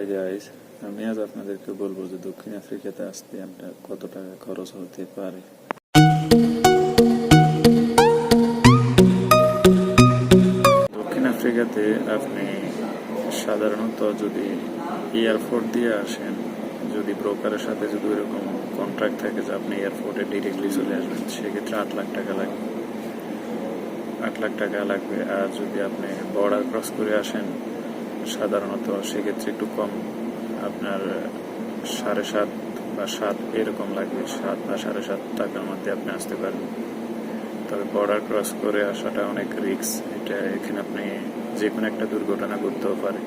আমি আজ আপনাদেরকে বলব যে দক্ষিণ আফ্রিকাতে আসতে আপনার কত টাকা খরচ হতে পারে। দক্ষিণ আফ্রিকাতে আপনি সাধারণত যদি এয়ারপোর্ট দিয়ে আসেন, যদি ব্রোকারের সাথে যদি এরকম কন্ট্রাক্ট থাকে যে আপনি এয়ারপোর্টে ডিরেক্টলি চলে আসবেন, সেক্ষেত্রে আট লাখ টাকা লাগবে। আট লাখ টাকা লাগবে। আর যদি আপনি বর্ডার ক্রস করে আসেন সাধারণত সেক্ষেত্রে একটু কম। আপনার সাড়ে সাত বা সাত এরকম লাগবে, সাত বা সাড়ে সাত টাকার মধ্যে আপনি আসতে পারবেন তবে বর্ডার ক্রস করে আসাটা অনেক রিস্ক এটা এখানে আপনি যে কোনো একটা দুর্ঘটনা ঘটতেও পারে।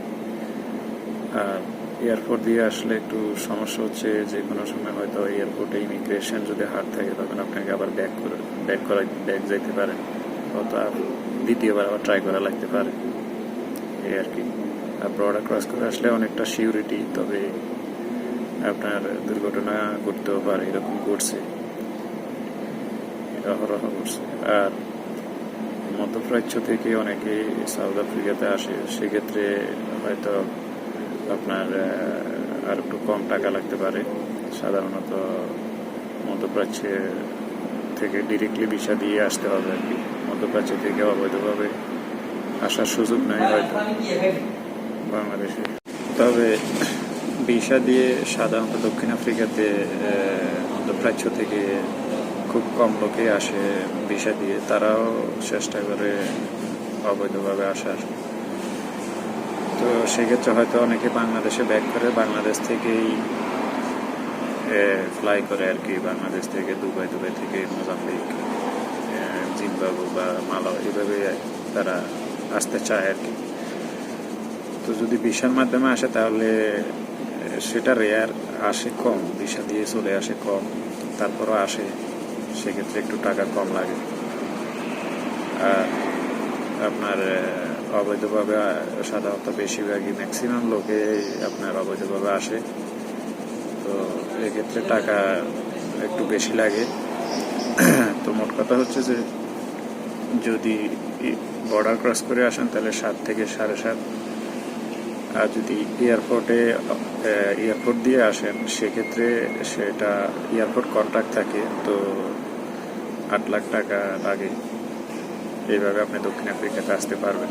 আর এয়ারপোর্ট দিয়ে আসলে একটু সমস্যা হচ্ছে যে কোনো সময় হয়তো এয়ারপোর্টে ইমিগ্রেশন যদি হার থাকে, তখন আপনাকে আবার ব্যাক করে ব্যাক করা ব্যাক যাইতে পারেন অত দ্বিতীয়বার আবার ট্রাই করা লাগতে পারে। এই আর কি। বর্ডার ক্রস করে আসলে অনেকটা সিউরিটি তবে আপনার দুর্ঘটনা ঘটতেও পারে, এরকম ঘটছে। অহরহ ঘটছে। আর মধ্যপ্রাচ্য থেকে অনেকে সাউথ আফ্রিকাতে আসে, সেক্ষেত্রে হয়তো আপনার আর একটু কম টাকা লাগতে পারে। সাধারণত মধ্যপ্রাচ্যে থেকে ডিরেক্টলি ভিসা দিয়ে আসতে হবে আর কি। মধ্যপ্রাচ্য থেকে অবৈধভাবে আসার সুযোগ নাই হয়তো। বাংলাদেশে। তবে ভিসা দিয়ে সাধারণত দক্ষিণ আফ্রিকাতে মধ্যপ্রাচ্য থেকে খুব কম লোকে আসে ভিসা দিয়ে। তারাও চেষ্টা করে অবৈধভাবে আসার। তো সেক্ষেত্রে হয়তো অনেকে বাংলাদেশে ব্যাক করে, বাংলাদেশ থেকেই ফ্লাই করে আর কি। বাংলাদেশ থেকে দুবাই দুবাই থেকে মোজাম্বিক জিম্বাবু বা মালাও এভাবে তারা আসতে চায় আর কি। তো যদি ভিসার মাধ্যমে আসে, তাহলে সেটা রেয়ার আসে কম। ভিসা দিয়ে চলে আসে কম, তারপরও আসে, সেক্ষেত্রে একটু টাকা কম লাগে। আর আপনার অবৈধভাবে সাধারণত বেশিরভাগই ম্যাক্সিমাম লোকে আপনার অবৈধভাবে আসে। তো এক্ষেত্রে টাকা একটু বেশি লাগে। তো মোট কথা হচ্ছে যে, যদি বর্ডার ক্রস করে আসেন, তাহলে সাত থেকে সাড়ে সাত আর যদি এয়ারপোর্টে এয়ারপোর্ট দিয়ে আসেন, সেক্ষেত্রে সেটা এয়ারপোর্ট কন্ট্রাক্ট থাকে, তো আট লাখ টাকা লাগে। এইভাবে আপনি দক্ষিণ আফ্রিকাতে আসতে পারবেন।